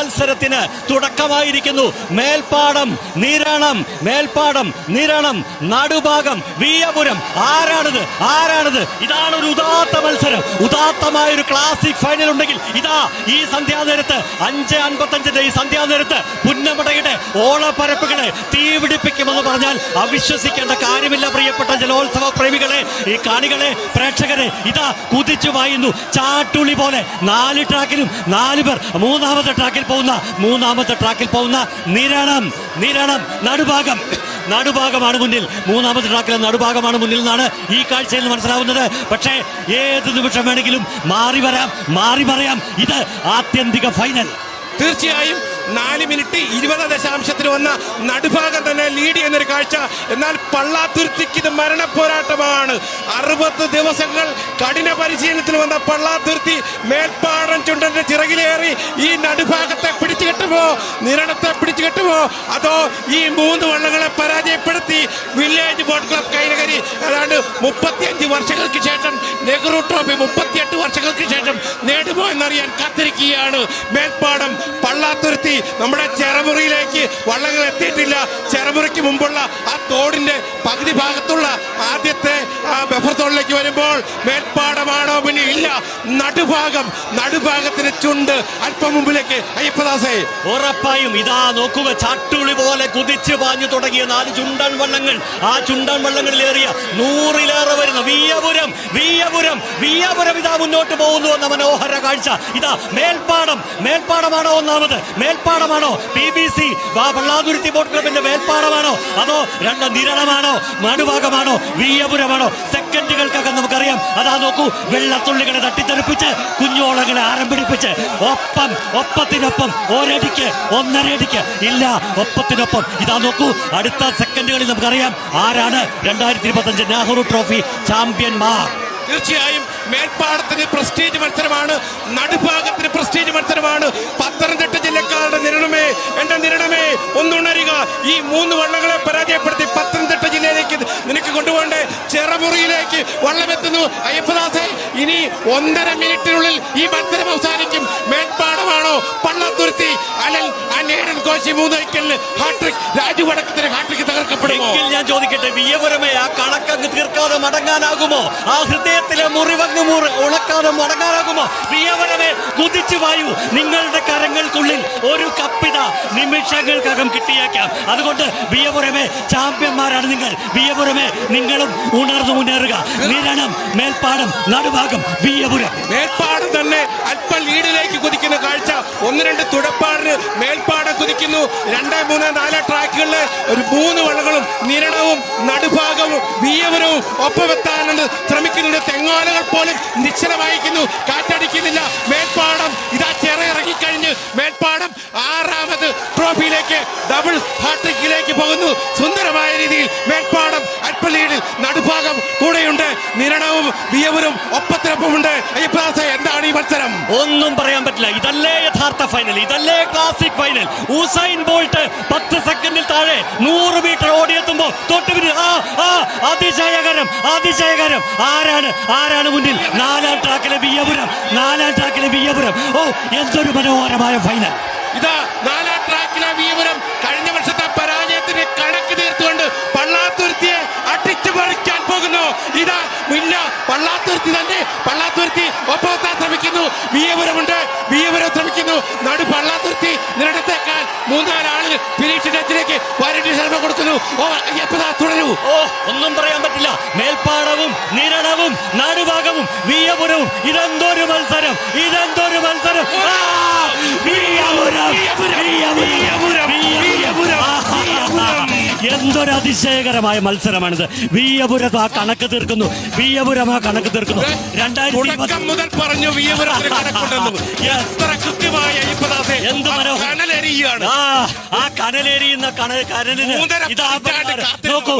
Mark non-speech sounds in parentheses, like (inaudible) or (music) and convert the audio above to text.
മത്സരത്തിന് തുടക്കമായിരിക്കുന്നു. മേൽപ്പാടം നിരണം മേൽപ്പാടം നിരണം നടുഭാഗം വീയപുരം ആരാണിത്? ആരാണിത്? ഇതാണ് ഒരു ഉദാത്ത മത്സരം. ഉദാത്തമായ ഒരു ക്ലാസിക് ഫൈനൽ ഉണ്ടെങ്കിൽ ഇതാ ഈ സന്ധ്യാനേരത്ത് അഞ്ച് അൻപത്തഞ്ചിന്റെ ഈ സന്ധ്യാനേരത്ത് പുന്നമടയുടെ ഓളപ്പരപ്പുകളെ തീപിടിപ്പിക്കുമെന്ന് പറഞ്ഞാൽ അവിശ്വസിക്കേണ്ട കാര്യമില്ല പ്രിയപ്പെട്ട ജലോത്സവ പ്രേമികളെ. ഈ കാണികളെ പ്രേക്ഷകരെ ഇതാ കുതിച്ചു വായുന്നു. ചാട്ടുളി പോലെ നാല് ട്രാക്കിലും നാല് പേർ. മൂന്നാമത്തെ ട്രാക്കിൽ പോകുന്ന മൂന്നാമത്തെ ട്രാക്കിൽ പോകുന്ന നിരണം നിരണം നടുഭാഗം. നടുഭാഗമാണ് മുന്നിൽ. മൂന്നാമത്തെ ട്രാക്കിലെ നടുഭാഗമാണ് മുന്നിൽ നിന്നാണ് ഈ കാഴ്ചയിൽ മനസ്സിലാവുന്നത്. പക്ഷേ ഏത് നിമിഷം വേണമെങ്കിലും മാറി വരാം മാറി പറയാം ഇത് ആത്യന്തിക ഫൈനൽ തീർച്ചയായും നാല് മിനിറ്റ് ഇരുപത് ദശാംശത്തിന് വന്ന നടുഭാഗം തന്നെ ലീഡ് ചെയ്യുന്നൊരു കാഴ്ച. എന്നാൽ പള്ളാത്തുരുത്തിക്ക് ഇത് മരണ പോരാട്ടമാണ് അറുപത് ദിവസങ്ങൾ കഠിന പരിശീലനത്തിൽ വന്ന പള്ളാത്തുരുത്തി മേൽപ്പാടം ചുണ്ടന്റെ ചിറകിലേറി ഈ നടുഭാഗത്തെ പിടിച്ചു കെട്ടുമോ? നിരണത്തെ പിടിച്ചു കെട്ടുമോ? അതോ ഈ മൂന്ന് വള്ളങ്ങളെ പരാജയപ്പെടുത്തി വില്ലേജ് ബോട്ട് ക്ലബ് കൈനകരി ഏതാണ്ട് മുപ്പത്തിയഞ്ച് വർഷങ്ങൾക്ക് ശേഷം നെഹ്റു ട്രോഫി മുപ്പത്തിയെട്ട് വർഷങ്ങൾക്ക് ശേഷം നേടുമോ എന്നറിയാൻ കാത്തിരിക്കുകയാണ്. മേൽപ്പാടം പള്ളാത്തുരുത്തി നമ്മുടെ ചെറമുറിയിലേക്ക് വള്ളങ്ങൾ എത്തിയിട്ടില്ല. ചെറമുറിക്ക് മുമ്പുള്ള ആ തോടിന്റെ പകുതി ഭാഗത്തുള്ള ആദ്യത്തെ ആ ബഫർ തോടിലേക്ക് വരുമ്പോൾ മേൽപ്പാടമാണോ പിന്നെ ഇല്ല. നടുഭാഗം നടുഭാഗത്തിന് ചുണ്ട് അല്പം മുമ്പിലേക്ക്. അയ്യപ്പദാസേ. ഉറപ്പായും ഇതാ നോക്കുക ചാട്ടുളി പോലെ കുതിച്ചു പാഞ്ഞു തുടങ്ങിയ നാല് ചുണ്ടൻ വള്ളങ്ങൾ. ആ ചുണ്ടൻ വള്ളങ്ങളിലേറിയ നൂറിലേറെ വരുന്ന വീയപുരം വീയപുരം വീയപുരം ഇതാ മുന്നോട്ട് പോകുന്നു എന്ന മനോഹര കാഴ്ച. ഇതാ മേൽപ്പാടം. മേൽപ്പാടമാണോ ഒന്നാമത്? മേൽപ്പാടമാണോ? P B C Pallathuruthy boat ക്ലബിന്റെ മേൽപ്പാടമാണോ? അതോ രണ്ട് നിരണമാണോ? മടുഭാഗമാണോ? വീയപുരമാണോ? സെക്കൻഡുകൾക്കകം നമുക്കറിയാം. അതാ നോക്കൂ വെള്ളത്തുള്ളികളെ തട്ടിത്തെറിപ്പിച്ച് കുഞ്ഞോളങ്ങളെ ആരംഭിടിപ്പിച്ച് ഒപ്പം ഒപ്പത്തിനൊപ്പം ഒരടിക്ക് ഒന്നരടിക്ക് ഇല്ല ഒപ്പത്തിനൊപ്പം. ഇതാ നോക്കൂ അടുത്ത സെക്കൻഡുകളിൽ നമുക്കറിയാം ആരാണ് രണ്ടായിരത്തി ഇരുപത്തഞ്ച് നെഹ്റു ട്രോഫി ചാമ്പ്യന്മാർ തീർച്ചയായും മേൽപ്പാടത്തിന് പ്രസ്റ്റീജ് മത്സരമാണ് നടുഭാഗത്തിന് പ്രസ്റ്റീജ് മത്സരമാണ്. പത്തനംതിട്ട ജില്ലക്കാരുടെ നിരണമേ എന്റെ നിരണമേ ഒന്നുണരുക. ഈ മൂന്ന് വള്ളങ്ങളെ പരാജയപ്പെടുത്തി പത്തനംതിട്ട ജില്ലയിലേക്ക് നിനക്ക് കൊണ്ടുപോകണ്ടേ ചെറുമുറിയിലേക്ക് വള്ളമെത്തുന്നു. അയ്യപ്പദാസെ ഇനി ഒന്നര മിനിറ്റിനുള്ളിൽ ഈ മത്സരം അവസാനിക്കും. മേൽപ്പാടമാണോ പള്ളത്തുരുത്തി? അലൽ അനേടൻ കോശി മൂന്ന് വൈക്കലിന് ഹാട്രിക് രാജു വടക്കത്തിന് ഹാട്രിക് തകർക്കപ്പെടുമോ? എങ്കിൽ ഞാൻ ചോദിക്കട്ടെ വിയപുരമേ ആ കണക്കങ്ങ് തീർക്കാതെ മടങ്ങാനാകുമോ? ആ ഹൃദയത്തിലെ മുറിവങ്ങ് മുറി ഉണക്കാതെ മടങ്ങാനാകുമോ? വിയപുരമേ കുതിച്ചു വായു. നിങ്ങളുടെ കരങ്ങൾക്കുള്ളിൽ ഒരു കപ്പിത നിമിഷങ്ങൾക്കകം കിട്ടിയേക്കാം. അതുകൊണ്ട് വിയപുരമേ ചാമ്പ്യന്മാരാണ് നിങ്ങൾ. വിയപുരമേ നിങ്ങളും ഉണർന്നു മുന്നേറുക. നിരണം മേൽപ്പാടം നടുഭാഗം വിയപുരം മേൽപ്പാടം തന്നെ അല്പം ലീഡിലേക്ക് കുതിക്കുന്ന കാഴ്ച. ഒന്ന് രണ്ട് തുടപ്പാടിന് മേൽപ്പാടം കുതിക്കുന്നു രണ്ട് മൂന്ന് നാല് ട്രാക്കുകളിൽ ഒരു മൂന്ന് വളകളും നിരണവും നടുഭാഗവും വീയവരവും ഒപ്പമെത്താനുണ്ട് ശ്രമിക്കുന്നുണ്ട്. തെങ്ങോലകൾ പോലും നിശ്ചലമായിരിക്കുന്നു. കാറ്റടിക്കുന്നില്ല. മേൽപ്പാടം ഇതാ ചെറ ഇറങ്ങിക്കഴിഞ്ഞ് മേൽപ്പാടം ആറാമത് ട്രോഫിയിലേക്ക് ഡബിൾ ഹാട്രിക്കിലേക്ക് പോകുന്നു. സുന്ദരമായ രീതിയിൽ മേൽപ്പാടം അൽപ്പലീഡിൽ നടുഭാഗം കൂടെയുണ്ട്. നിരണവും വിയവരും ഒപ്പത്തിനൊപ്പമുണ്ട്. അയ്യപ്പദാസ എന്താണ് ഈ മത്സരം ഒന്നും പറയാൻ പറ്റില്ല. ഇതല്ലേ യഥാർത്ഥ ഫൈനൽ ഇതല്ലേ ക്ലാസിക് ഫൈനൽ ഉസൈൻ ബോൾട്ട് പത്ത് സെക്കൻഡിൽ താഴെ നൂറ് മീറ്റർ ഓടിയെത്തുമ്പോ തൊട്ട് പിന്നിൽ ആ ആ അതിശയകരം അതിശയകരം. ആരാണ് ആരാണ് മുന്നിൽ? നാലാം ട്രാക്കിലെ വിയപുരം നാലാം ട്രാക്കിലെ വിയപുരം ഓ എന്തൊരു മനോഹരമായ ഫൈനൽ ഇതാ നാലാം ട്രാക്കിലെ വിയപുരം കഴിഞ്ഞ വർഷത്തെ പരാജയത്തിന് കണക്ക് തീർത്തുകൊണ്ട് പള്ളാത്തുരുത്തിയെ അടിച്ചു പറിക്കാൻ പോകുന്നു. ഇതാ പള്ളാത്തുരുത്തി തന്നെ പള്ളാത്തുരുത്തി മൂന്നാൽ ആളുകൾ ഫിനിഷ് ടച്ചിലേക്ക് വരട്ടി ശർമ്മ കൊടുക്കുന്നു തുടരൂ ഓ ഒന്നും പറയാൻ പറ്റില്ല മേൽപ്പാടവും നിരണവും നടുഭാഗവും വിയപുരവും ഇതെന്തൊരു മത്സരം ഇതെന്തൊരു മത്സരം! വിയപുരം! വിയപുരം! എന്തൊരു അതിശയകരമായ മത്സരമാണിത്. വിയപുരം ആ കണക്ക് തീർക്കുന്നു. വിയപുരം ആ കണക്ക് തീർക്കുന്നു. രണ്ടായിരത്തി മുതൽ പറഞ്ഞു (laughs) എന്ത് മനോഹരം. ആ കനലേരിയുന്ന കന കനലിന് ഇതാ നോക്കൂ.